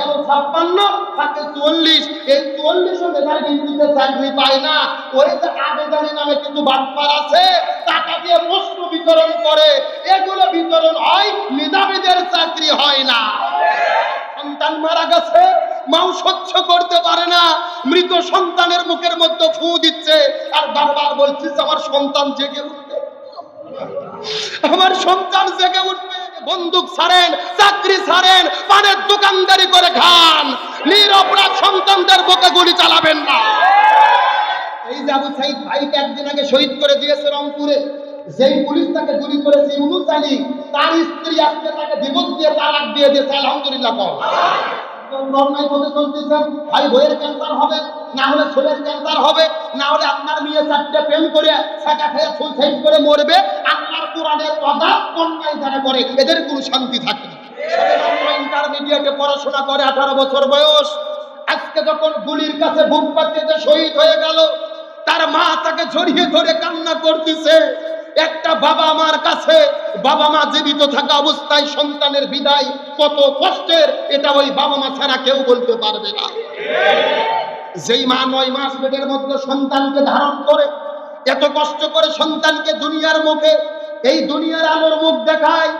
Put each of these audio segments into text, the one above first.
কেন ছাপ্পান্ন, থাকে চুয়াল্লিশ। এই চুয়াল্লিশও মেধার ভিত্তিতে চাকরি পায় না। ওই যে আবেদনী নামে কিছু বাটপার আছে টাকা দিয়ে প্রশ্ন বিতরণ করে। এগুলো বিতরণ হয়, মেধাবীদের চাকরি হয় না। সন্তান মারা গেছে, মাও করতে পারে না। মৃত সন্তানের মুখের মধ্যে ফু দিচ্ছে, আর বারবার বলছিস আমার সন্তান জেগে উঠবে। আমার সন্তান জেগে উঠবে, বন্দুক ছাড়েন, চাকরি ছাড়েন দোকানদারি করে খান নিরপরাধ সন্তানদের বুকে গুলি চালাবেন না। এই যে আবু সাইদ ভাইকে একদিন আগে শহীদ করে দিয়েছে রংপুরে, যেই পুলিশ তাকে গুলি করেছে ইউনুস আলী, তার স্ত্রী আজকে তাকে দিবস দিয়ে তালাক দিয়ে দিয়েছে, আলহামদুলিল্লাহ কম ভাই বইয়ের ক্যান্সার হবে, না হলে ছেলের ক্যান্সার হবে, না হলে আপনার চারটে প্রেম করে খেয়ে করে মরবে করে, এদের কোনো শান্তি থাকে ইন্টারমিডিয়েটে পড়াশোনা করে আঠারো বছর বয়স আজকে যখন গুলির কাছে বুক পাতিতে শহীদ হয়ে গেল, তার মা তাকে জড়িয়ে ধরে কান্না করতেছে। একটা বাবা মার কাছে, বাবা মা জীবিত থাকা অবস্থায় সন্তানের বিদায় কত কষ্টের, এটা ওই বাবা মা ছাড়া কেউ বলতে পারবে না। যেই মা নয় মাস পেটের মধ্যে সন্তানকে ধারণ করে, এত কষ্ট করে সন্তানকে দুনিয়ার মুখে, এই দুনিয়ার আলোর মুখ দেখায়,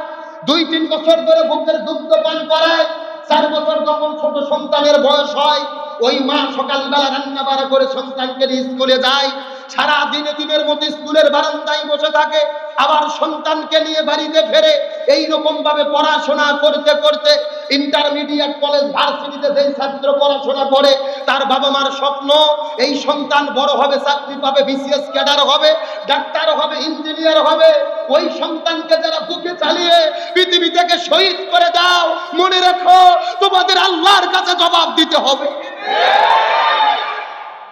দুই তিন বছর ধরে বুকের দুগ্ধ পান করায়, চার বছর যখন ছোট সন্তানের বয়স হয় ওই মা সকালবেলা রান্না বাড়া করে সন্তানকে স্কুলে যায়। সারা দিনে দিনের মতো স্কুলের বারান্দায় বসে থাকে। আবার সন্তানকে নিয়ে বাড়িতে ফেরে। এই রকম ভাবে পড়াশোনা করতে করতে ইন্টারমিডিয়েট কলেজ, ভার্সিটিতে যেই ছাত্র পড়াশোনা করে, তার বাবা মার স্বপ্ন, এই সন্তান বড় হবে, চাকরি পাবে, বিসিএস ক্যাডার হবে, ডাক্তার হবে, ইঞ্জিনিয়ার হবে। ওই সন্তানকে যারা বুকে চালিয়ে পৃথিবী থেকে শহীদ করে দাও, মনে রেখো, তোমাদের আল্লাহর কাছে জবাব দিতে হবে।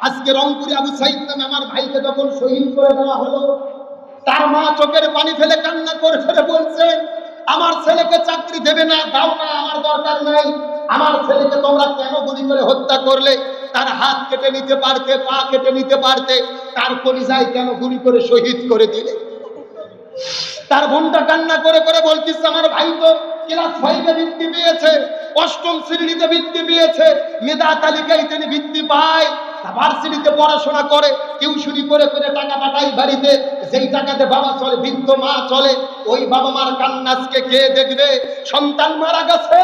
আজকে রংপুরে আবু সাইদ নামে আমার ভাইকে যখন শহীদ করে দেওয়া হলো, তার মা চোখের পানি ফেলে কান্না করে ফেলে বলছে, আমার ছেলেকে চাকরি দেবে না, দাও না, আমার দরকার নাই। আমার ছেলেকে তোমরা কেন গুলি করে হত্যা করলে? তার হাত কেটে নিতে পারতে, পা কেটে নিতে পারতে, তার কলিজায় কেন গুলি করে শহীদ করে দিলে? তার বোনটা কান্না করে করে বলতিস আমার ভাই তো ক্লাস ফাইভে বৃত্তি পেয়েছে, অষ্টম শ্রেণীতে বৃত্তি পেয়েছে, মেধা তালিকায় তিনি বৃত্তি পায় ভার্সিটিতে পড়াশোনা করে টিউশনি করে করে টাকা পাঠাই বাড়িতে, যেই টাকাতে বাবা চলে, বৃদ্ধ মা চলে, ওই বাবা মার কান্নাসকে কে দেখবে? সন্তান মারা গেছে,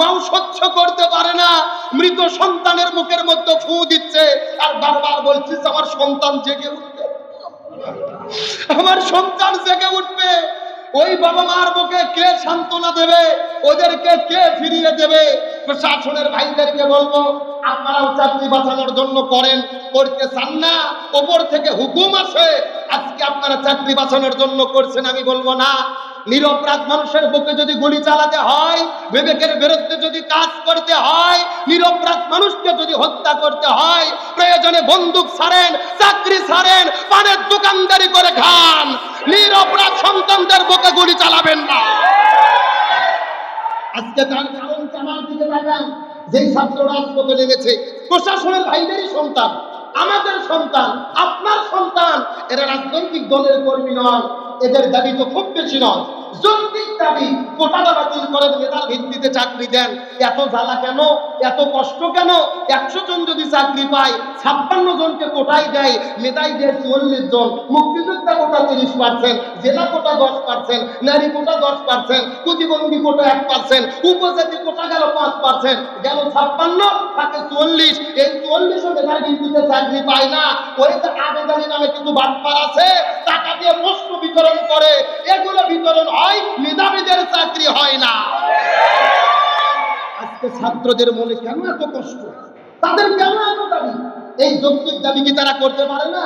মাও সহ্য করতে পারে না, মৃত সন্তানের মুখের মধ্যে ফু দিচ্ছে, আর বারবার বলছিস, আমার সন্তান জেগে উঠবে। আমার সন্তান জেগে উঠবে। ওই বাবা মার বুকে কে সান্ত্বনা দেবে? ওদেরকে কে ফিরিয়ে দেবে? প্রশাসনের ভাইদেরকে বলব, আপনারাও চাকরি বাঁচানোর জন্য করেন, করতে চান না, ওপর থেকে হুকুম আছে, আজকে আপনারা চাকরি বাঁচানোর জন্য করছেন, আমি বলব না। নিরপরাধ মানুষের বুকে যদি গুলি চালাতে হয়, বিবেকের বিরুদ্ধে যদি কাজ করতে হয় নিরপরাধ মানুষকে যদি হত্যা করতে হয়, প্রয়োজনে বন্দুক ছাড়েন, চাকরি ছাড়েন, পানের দোকানদারি করে খান নিরপরাধ সন্তানদের বুকে গুলি চালাবেন না। আজকে তার কারণ আমার দিকে তাকান, যেই ছাত্র রাজপথে নেমেছে, প্রশাসনের ভাইদেরই সন্তান, আমাদের সন্তান, আপনার সন্তান, এরা রাজনৈতিক দলের কর্মী নয়, এদের দাবি তো খুব বেশি নয়। যৌক্তিক দাবি কোটাটা বাতিল করেন মেধার ভিত্তিতে চাকরি দেন, এত জ্বালা কেন? এত কষ্ট কেন? একশো জন যদি চাকরি পায়, ছাপ্পান্ন জনকে কোটাই দেয় মেধাই দেয় চুয়াল্লিশ জন, মুক্তিযোদ্ধা কোটা তিরিশ পার্সেন্ট, জেলা কোটা দশ পার্সেন্ট, নারী কোটা দশ পার্সেন্ট, প্রতিবন্ধী কোটা এক পার্সেন্ট, উপজাতি কোটা গেল পাঁচ পার্সেন্ট, গেল ছাপ্পান্ন, থাকে চুয়াল্লিশ। এই চুয়াল্লিশও মেধার ভিত্তিতে চাকরি পায় না। ওই যে আবেদনী নামে কিন্তু বাটপার আছে, টাকা দিয়ে প্রশ্ন বিতরণ করে। এগুলো বিতরণ হয় মেধাবীদের চাকরি হয় না। আজকে ছাত্রদের মনে কেন এত কষ্ট? তাদের কেন এত দাবি? এই যৌক্তিক দাবি কি তারা করতে পারে না?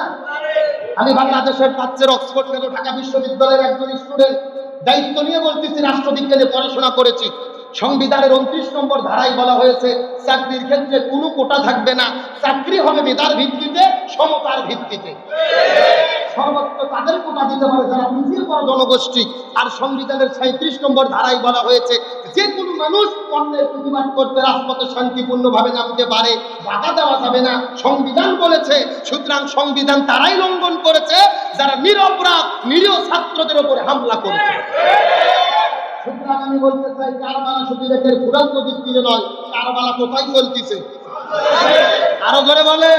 আমি বাংলাদেশের প্রাচ্যের অক্সফোর্ড গেল ঢাকা বিশ্ববিদ্যালয়ের একজন স্টুডেন্ট দায়িত্ব নিয়ে বলতেছি, রাষ্ট্রবিজ্ঞানে পড়াশোনা করেছি। সংবিধানের উনত্রিশ নম্বর ধারায় বলা হয়েছে, চাকরির ক্ষেত্রে কোনো কোটা থাকবে না। চাকরি হবে মেধার ভিত্তিতে, সমতার ভিত্তিতে। সর্বত্র তাদের কোটা দিতে পারে, যারা পিছিয়ে পড়া জনগোষ্ঠী আর সংবিধানের সাঁত্রিশ নম্বর ধারায় বলা হয়েছে, যে কোনো মানুষ অন্যের প্রতিবাদ করতে রাজপথে শান্তিপূর্ণভাবে নামতে পারে, বাধা দেওয়া যাবে না। সংবিধান বলেছে, সুতরাং সংবিধান তারাই লঙ্ঘন করেছে, যারা নিরপরাধ, নিরীহ ছাত্রদের উপরে হামলা করেছে। সুতরাং আমি বলতে চাই কার মানা শুধু রেখে চূড়ান্ত ভিত্তিতে নয়, কারবালা কোথায় চলতিছে? আরও ধরে বলে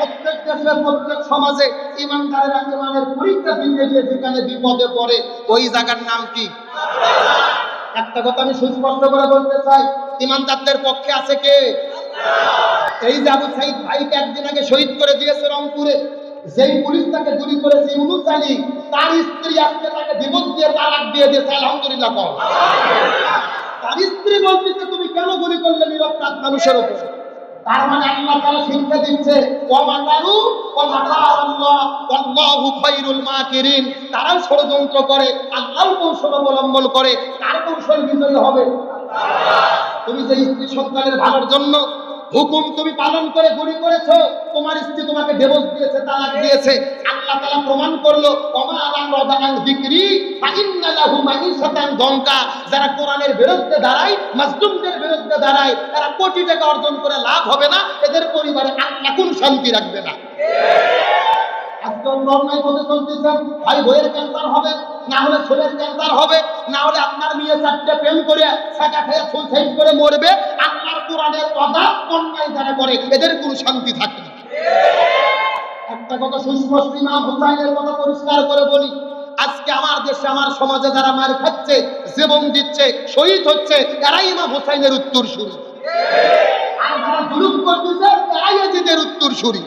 প্রত্যেক দেশে প্রত্যেক সমাজে ইমানদারেরা ইমানের পরীক্ষা দিতে গিয়ে যেখানে বিপদে পড়ে, ওই জায়গার নাম কি? একটা কথা আমি সুস্পষ্ট করে বলতে চাই, ইমানদারদের পক্ষে আছে কে? এই সাইদ ভাইকে একদিন আগে শহীদ করে দিয়েছে রংপুরে, যেই পুলিশ তাকে গুলি করেছে ইউনুস তার স্ত্রী আজকে তাকে বিপদ দিয়ে তালাক দিয়ে দিয়েছে, আলহামদুলিল্লাহ তার স্ত্রী বলতেছে, তুমি কেন গুলি করলে নিরপরাধ মানুষের উপর? তার মানে আল্লাহ তারা শিক্ষা দিচ্ছে ওয়া মাকারু ওয়া মাকার আল্লাহ আল্লাহু খায়রুল মাকিরিন। তারাও ষড়যন্ত্র করে, আল্লাহর কৌশল অবলম্বন করে, তার কৌশল বিজয়ী হবে? তুমি যে স্ত্রী সন্তানের ভালোর জন্য হুকুম তুমি পালন করে গুলি করেছ, তোমার স্ত্রী তোমাকে ডিভোর্স দিয়েছে, তালাক দিয়েছে। আল্লাহ তাআলা প্রমাণ করল কমা আলাম রাদান যিকরি ফাইন্না লাহু মাইশাতান দঙ্কা যারা কোরআনের বিরুদ্ধে দাঁড়ায়, মাজলুমদের বিরুদ্ধে দাঁড়ায়, তারা কোটি টাকা অর্জন করে লাভ হবে না, এদের পরিবারে আল্লাহ কোন শান্তি রাখবে না। অন্য অন্যায় চলতেছেন। বইয়ের ক্যান্সার হবে, না হলে ছেলের ক্যান্সার হবে, না হলে আপনার মেয়ে চারটে প্রেম করে খেয়ে করে মরবে। আল্লাহর কোরআনের কথা অন্যায় যারা করে, এদের কোনো শান্তি না। একটা কথা সুস্পষ্ট ইমাম হুসাইনের কথা পরিষ্কার করে বলি, আজকে আমার দেশে, আমার সমাজে যারা মার খাচ্ছে, জীবন দিচ্ছে, শহীদ হচ্ছে, এরাই ইমাম হুসাইনের উত্তর শুরু আর যারা জুলুম করতেছে, এরাই এজিদের উত্তর শুরু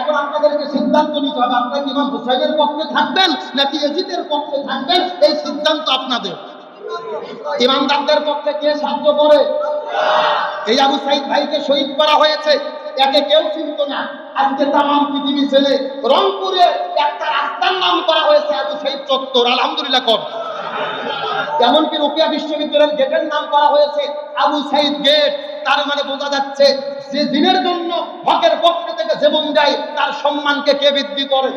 এখন আপনাদেরকে সিদ্ধান্ত নিতে হবে, আপনারা কি ইমাম হুসাইনের পক্ষে থাকবেন নাকি এজিদের পক্ষে থাকবেন? এই সিদ্ধান্ত আপনাদের। পক্ষে কে সাহায্য করে? এই আবু সাইদ ভাইকে শহীদ করা হয়েছে। একে কেউ চিনত না। আজকে পৃথিবী ছেলে রংপুরে একটা রাস্তার নাম করা হয়েছে আবু সাইদ চত্বর। আলহামদুলিল্লাহ কর। এমনকি রোকিয়া বিশ্ববিদ্যালয়ের গেটের নাম করা হয়েছে আবু সাইদ গেট তার মানে বোঝা যাচ্ছে যে দিনের জন্য হকের পক্ষ থেকে জীবন দেয় তার সম্মানকে কে বৃদ্ধি করে?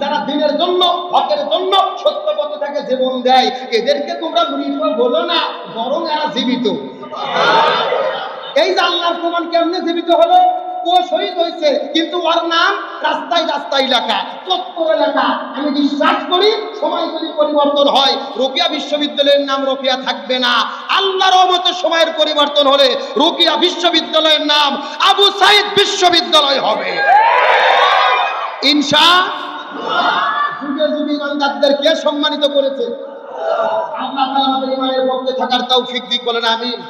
যারা জন্য, হকের জন্য সত্য পথে থেকে জীবন দেয় এদেরকে তোমরা মৃত বলো না, বরং এরা জীবিত। এই যে আল্লাহর প্রমাণ কেমনে জীবিত হলো? ও শহীদ হয়েছে, কিন্তু ওর নাম রাস্তায় রাস্তায় লেখা, চত্বর লেখা। আমি বিশ্বাস করি সময় যদি পরিবর্তন হয়, রোকিয়া বিশ্ববিদ্যালয়ের নাম রোকিয়া থাকবে না। আল্লাহর রহমতে সময়ের পরিবর্তন হলে রোকিয়া বিশ্ববিদ্যালয়ের নাম আবু সাইদ বিশ্ববিদ্যালয় হবে। ইনশা যুগে যুগে ইমানদারদের কে সম্মানিত করেছে? আল্লাহ আমাদের ইমানের পক্ষে থাকার তৌফিক দিক বলেন, আমিন।